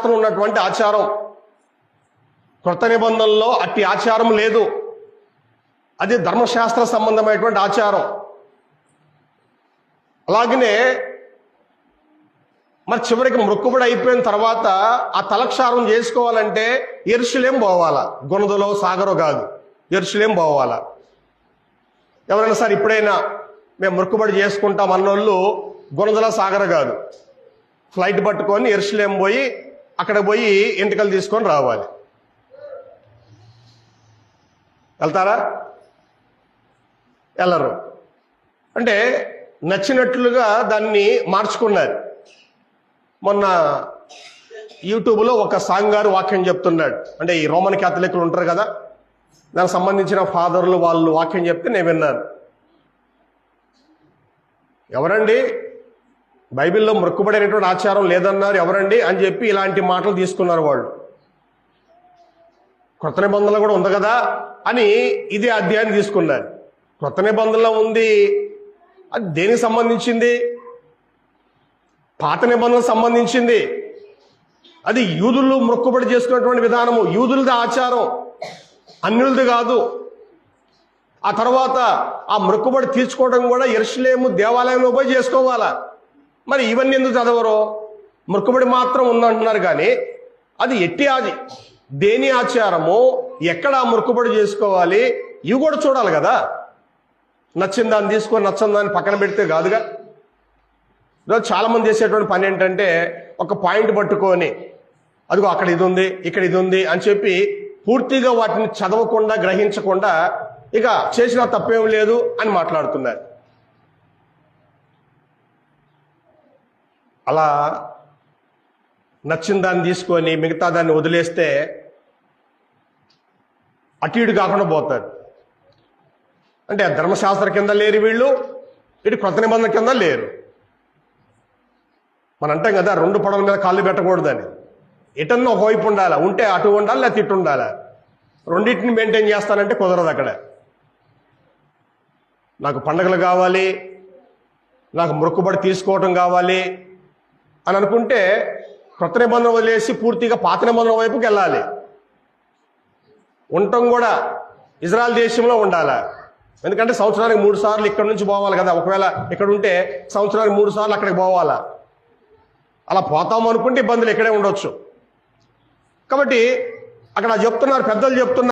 శాస్త్రం ఉన్నటువంటి ఆచారం. కృత నిబంధనలో అట్టి ఆచారం లేదు. అది ధర్మశాస్త్ర సంబంధమైనటువంటి ఆచారం. అలాగనే మరి చివరికి మృక్కుబడి అయిపోయిన తర్వాత ఆ తలక్షారం చేసుకోవాలంటే ఎరుషులేం పోవాలా. గుణదలో సాగరో కాదు. ఎరుషులేం పోవాలా. ఎవరైనా సరే ఇప్పుడైనా మేము మృక్కుబడి చేసుకుంటాం అన్నోళ్ళు గుణదల సాగర కాదు. ఫ్లైట్ పట్టుకొని ఎరుషులేం పోయి అక్కడ పోయి ఎంటకలు తీసుకొని రావాలి. వెళ్తారా? వెళ్ళరు. అంటే నచ్చినట్లుగా దాన్ని మార్చుకున్నారు. మొన్న యూట్యూబ్లో ఒక సాంగ్ గారు వాక్యం చెప్తున్నాడు. అంటే ఈ రోమన్ క్యాథలిక్లు ఉంటారు కదా దానికి సంబంధించిన ఫాదర్లు వాళ్ళు వాక్యం చెప్తే నేను విన్నాను. ఎవరండి? బైబిల్లో మొక్కుబడైనటువంటి ఆచారం లేదన్నారు ఎవరండి అని చెప్పి ఇలాంటి మాటలు తీసుకున్నారు వాళ్ళు. క్రొత్త నిబంధనలు కూడా ఉంది కదా అని ఇది అధ్యాయాన్ని తీసుకున్నారు. క్రొత్త నిబంధనలో ఉంది. అది దేనికి సంబంధించింది? పాత నిబంధనలకు సంబంధించింది. అది యూదులు మొక్కుబడి చేసుకున్నటువంటి విధానము. యూదులది ఆచారం. అన్యులది కాదు. ఆ తర్వాత ఆ మొక్కుబడి తీర్చుకోవడం కూడా ఎరుసలేము దేవాలయంలో పోయి చేసుకోవాలా? మరి ఇవన్నీ ఎందుకు చదవరు? మొక్కుబడి మాత్రం ఉందంటున్నారు కానీ అది ఎట్టి ఆది. దేని ఆచారము? ఎక్కడ ఆ చేసుకోవాలి? ఇవి కూడా చూడాలి కదా. నచ్చిన దాన్ని తీసుకొని నచ్చిన దాన్ని పక్కన పెడితే కాదుగా. ఈరోజు చాలామంది చేసేటువంటి పని ఏంటంటే ఒక పాయింట్ పట్టుకొని అదిగో అక్కడ ఇది ఉంది ఇక్కడ ఇది ఉంది అని చెప్పి పూర్తిగా వాటిని చదవకుండా గ్రహించకుండా ఇక చేసిన తప్పేం లేదు అని మాట్లాడుతున్నారు. అలా నచ్చిన దాన్ని తీసుకొని మిగతా దాన్ని వదిలేస్తే అటు ఇటు కాకుండా పోతారు. అంటే ధర్మశాస్త్ర కింద లేరు వీళ్ళు ఇటు కొత్త నిబంధన కింద లేరు. మనం అంటాం కదా రెండు పడవల మీద కాళ్ళు పెట్టకూడదని. ఎటన్నా ఒకవైపు ఉండాలి? ఉంటే అటు ఉండాలి లేకపోతే ఇటు ఉండాలి? రెండింటిని మెయింటైన్ చేస్తానంటే కుదరదు అక్కడ. నాకు పండగలు కావాలి నాకు మొక్కుబడి తీసుకోవటం కావాలి అని అనుకుంటే కొత్త నిబంధన వదిలేసి పూర్తిగా పాత నిబంధన వైపుకి వెళ్ళాలి. ఉండటం కూడా ఇజ్రాయల్ దేశంలో ఉండాలి? ఎందుకంటే సంవత్సరానికి మూడు సార్లు ఇక్కడ నుంచి పోవాలి కదా. ఒకవేళ ఇక్కడ ఉంటే సంవత్సరానికి మూడు సార్లు అక్కడికి పోవాలా? అలా పోతాం అనుకుంటే ఇబ్బందులు ఇక్కడే ఉండొచ్చు. కాబట్టి అక్కడ చెప్తున్నారు పెద్దలు చెప్తున్నారు.